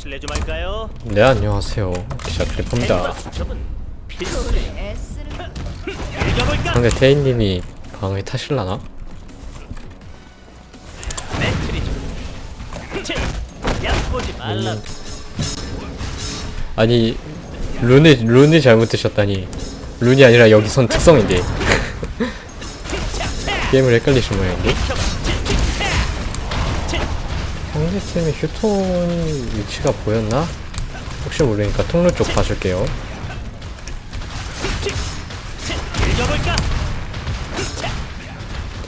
실례 좀 할까요? 네 안녕하세요 기자 크리퍼입니다 수첩은 필수야. 읽어볼까? 상대 태인님이 방에 타실라나? 치! 말라. 아니 룬을 룬을 잘못 드셨다니 룬이 아니라 여기선 특성인데 게임을 헷갈리신 모양인데 상대팀의 휴톤 위치가 보였나? 혹시 모르니까 통로 쪽 봐줄게요?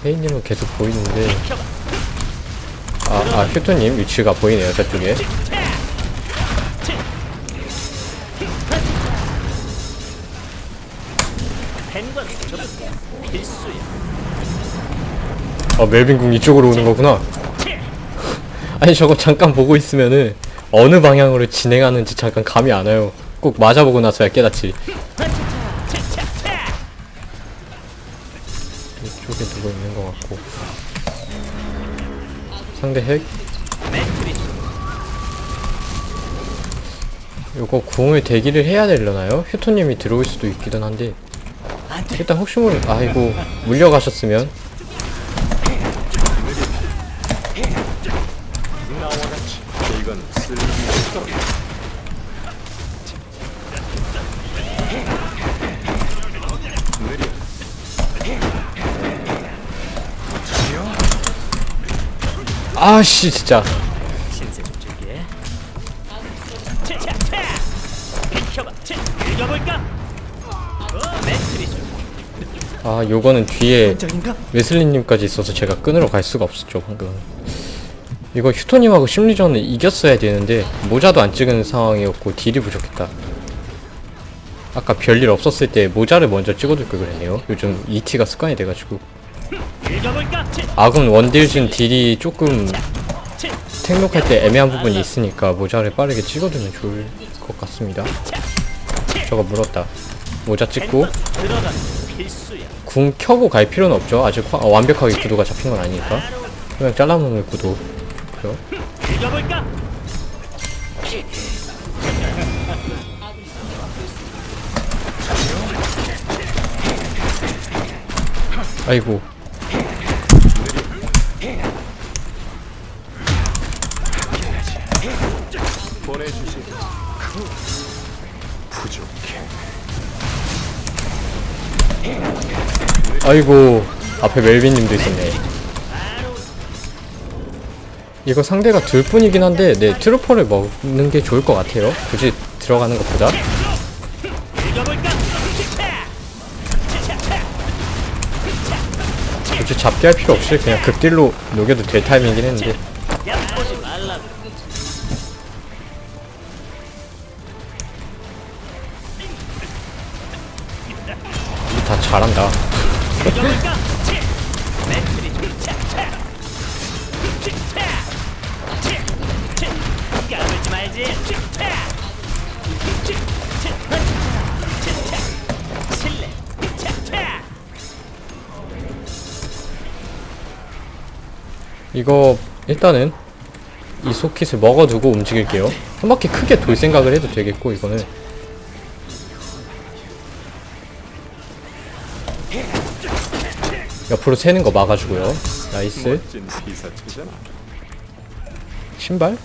태인님은 계속 보이는데 아, 아 휴톤님 위치가 보이네요 저쪽에. 아 멜빈궁 이쪽으로 오는 거구나 치! 아니 저거 잠깐 보고 있으면은 어느 방향으로 진행하는지 잠깐 감이 안 와요. 꼭 맞아보고 나서야 깨닫지. 이쪽에 누구 있는 것 같고. 상대 핵. 요거 궁을 대기를 해야 되려나요? 휴토님이 들어올 수도 있기는 한데. 일단 혹시 모르 아이고 물려가셨으면 아씨 진짜 신세 좀 줄게. 비켜봐. 읽어볼까? 어, 매트리. 아 요거는 뒤에? 웨슬리님까지 있어서 제가 끊으러 갈 수가 없었죠 방금 이거 휴토님하고 심리전을 이겼어야 되는데 모자도 안 찍은 상황이었고 딜이 부족했다 아까 별일 없었을 때 모자를 먼저 찍어둘 걸 그랬네요 요즘 ET가 습관이 돼가지고! 아군 원딜진 딜이 조금 치! 택록할 때 애매한 부분이 있으니까 모자를 빠르게 찍어두면 좋을 것 같습니다 저거 물었다 모자 찍고. 궁 켜고 갈 필요는 없죠 아직 화- 어, 완벽하게 구도가 잡힌 건 아니니까 그냥 잘라놓는 구도 그죠? 읽어볼까? 아이고 아이고 앞에 멜빈님도 있었네 이거 상대가 둘 뿐이긴 한데 네 트루퍼를 먹는 게 좋을 것 같아요. 굳이 들어가는 것보다? 굳이 잡게 할 필요 없이 그냥 극딜로 녹여도 될 타이밍이긴 했는데. 다 잘한다 이거 일단은 이 소킷을 먹어두고 움직일게요 한 바퀴 크게 돌 생각을 해도 되겠고 이거는 옆으로 새는 거 막아주고요 나이스 신발?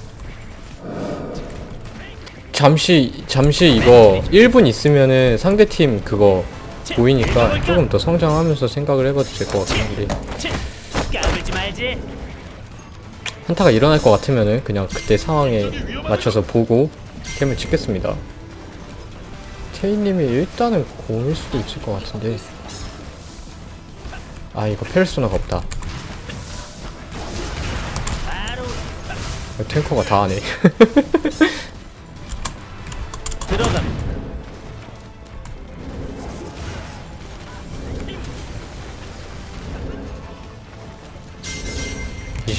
잠시 잠시 이거 1분 있으면은 상대팀 그거 보이니까 조금 더 성장하면서 생각을 해봐도 될 것 같긴 한데 치! 까불지 말지. 한타가 일어날 것 같으면은 그냥 그때 상황에 맞춰서 보고 캠을 찍겠습니다. 테이님이 일단은 공일 수도 있을 것 같은데 아 이거 페르소나가 없다. 탱커가 다 하네.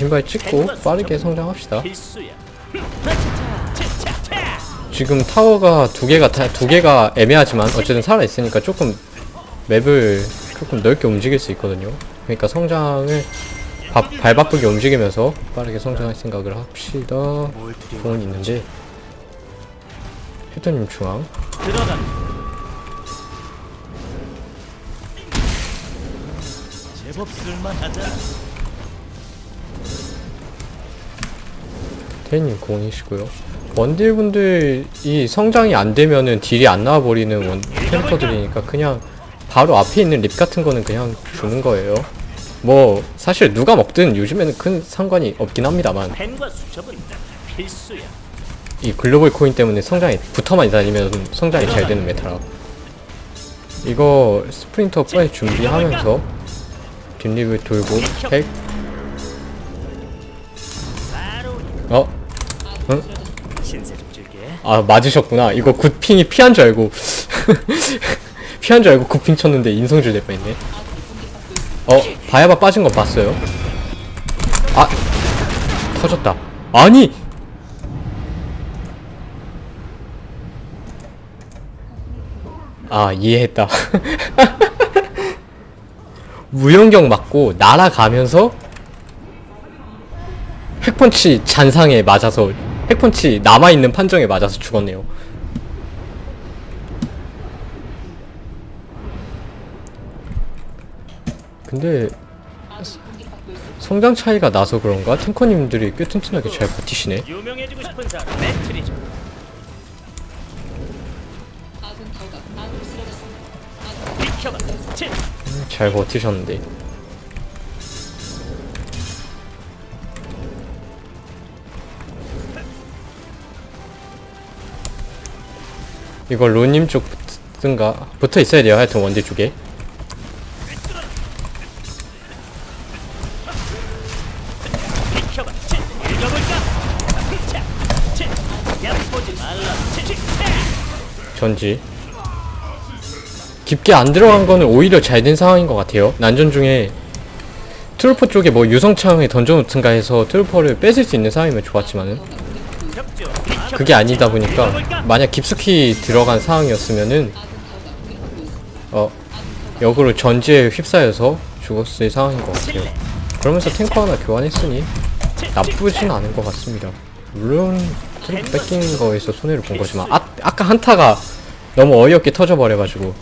이 신발 찍고 빠르게 성장합시다. 지금 타워가 두 개가 다, 두 개가 애매하지만 어쨌든 살아 있으니까 조금 맵을 조금 넓게 움직일 수 있거든요. 그러니까 성장을 바, 발 바쁘게 움직이면서 빠르게 성장할 생각을 합시다. 공은 있는데 휴토님 중앙 제법 쓸만하다 태희님 공이시고요. 원딜 분들이 성장이 안 되면은 딜이 안 나와버리는 원 캐릭터들이니까 그냥 바로 앞에 있는 립 같은 거는 그냥 주는 거예요. 뭐 사실 누가 먹든 요즘에는 큰 상관이 없긴 합니다만. 이 글로벌 코인 때문에 성장이 붙어만 다니면 성장이 잘 되는 메타라 이거 스프린터 빨리 준비하면서 뒷립을 돌고 핵 바로 어? 응? 신세 좀 줄게. 아 맞으셨구나. 이거 굿핑이 피한 줄 알고. 피한 줄 알고 굿핑 쳤는데 인성질 낼 뻔했네. 어 바야바 빠진 거 봤어요? 아 터졌다. 아니! 아 이해했다. 무용경 맞고 날아가면서 핵펀치 잔상에 맞아서 핵펀치 남아있는 판정에 맞아서 죽었네요. 근데 성장 차이가 나서 그런가? 탱커님들이 꽤 튼튼하게 잘 버티시네. 유명해지고 싶은 사람 매트리죠. 비켜봐. 치. 잘 버티셨는데 이거 로님 쪽 붙든가? 붙어 있어야 돼요 하여튼 원딜 쪽에. 전지. 깊게 안 들어간 거는 오히려 잘 된 상황인 것 같아요. 난전 중에 트루퍼 쪽에 뭐 유성창에 던져놓든가 해서 트루퍼를 뺏을 수 있는 상황이면 좋았지만은 그게 아니다 보니까 만약 깊숙이 들어간 상황이었으면은 어 역으로 전지에 휩싸여서 죽었을 상황인 것 같아요. 그러면서 탱커 하나 교환했으니 나쁘진 않은 것 같습니다. 물론 트루퍼 뺏긴 거에서 손해를 본 거지만 아, 아까 한타가 너무 어이없게 터져버려가지고.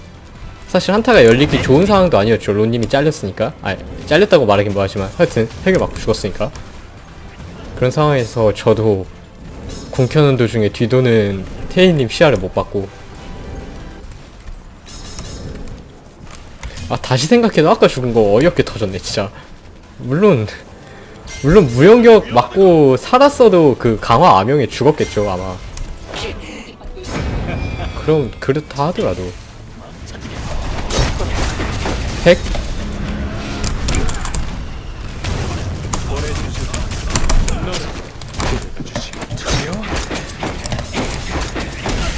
사실 한타가 열리기 좋은 상황도 아니었죠. 론님이 잘렸으니까. 아 잘렸다고 말하긴 뭐하지만. 하여튼 핵을 맞고 죽었으니까. 그런 상황에서 저도 궁 켜는 도중에 뒤도는 태희님 시야를 못 받고. 아 다시 생각해도 아까 죽은 거 어이없게 터졌네 진짜. 물론 물론 무영격 맞고 살았어도 그 강화 암영에 죽었겠죠 아마. 그럼 그렇다 하더라도. 핵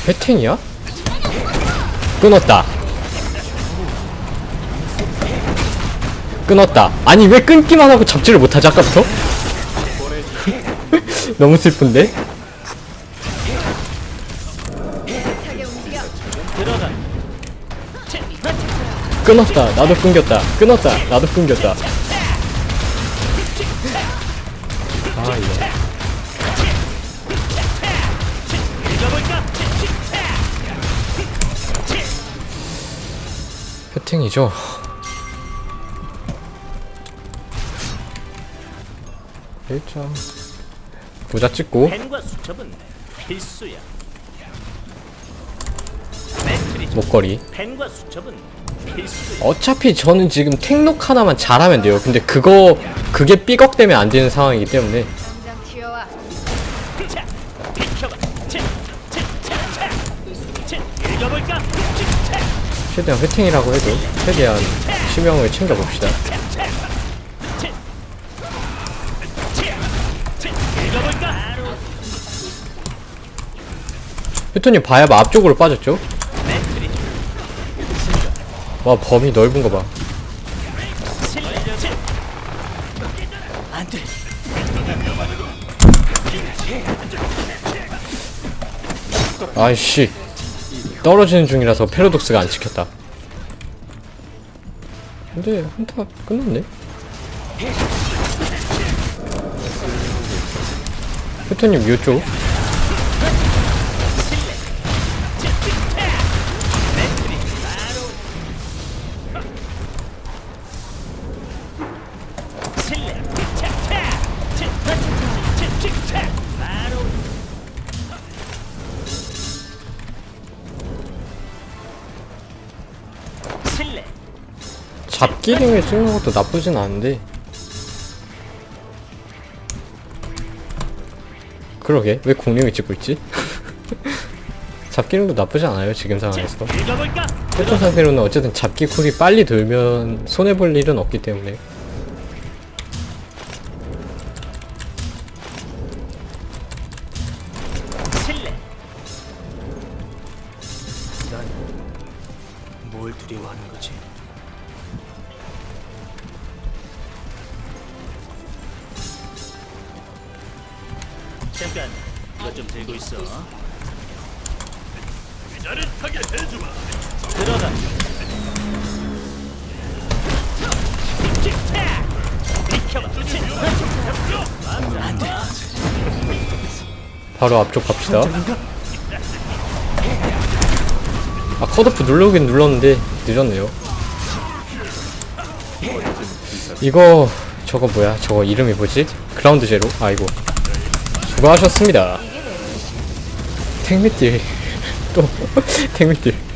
해탱이야? 끊었다. 끊었다. 아니 왜 끊기만 하고 잡지를 못하지 아까부터? 너무 슬픈데? 끊었다. 나도 끊겼다. 끊었다. 나도 끊겼다. 아 이거. 해탱이죠. 일장 모자 찍고 펜과 수첩은 필수야 매트리죠 목걸이. 펜과 수첩은 필수야 어차피 저는 지금 탱록 하나만 잘하면 돼요. 근데 그거 그게 삐걱대면 안 되는 상황이기 때문에 최대한 회탱이라고 해도 최대한 치명을 챙겨봅시다. 휴토님 봐야봐 앞쪽으로 빠졌죠? 와 범위 넓은 거 봐. 치, 치. 안돼 아이씨 떨어지는 중이라서 패러독스가 안 찍혔다. 근데 한타 끝났네? 패턴님 요쪽. 잡기링을 찍는 것도 나쁘진 않은데 그러게 왜 공룡이 찍고 있지? 잡기링도 나쁘지 않아요 지금 상황에서? 패턴 상태로는 어쨌든 잡기 쿨이 빨리 돌면 손해볼 일은 없기 때문에 잠깐, 이것 좀 들고 있어. 짜릿하게 해주마. 들어가. 틱탁! 비켜봐. 안 돼. 바로 앞쪽 갑시다 아 컷오프 누르긴 눌렀는데 늦었네요 이거 저거 뭐야 저거 이름이 뭐지? 그라운드 제로? 아이고 수고하셨습니다. 탱미딜 또 탱미딜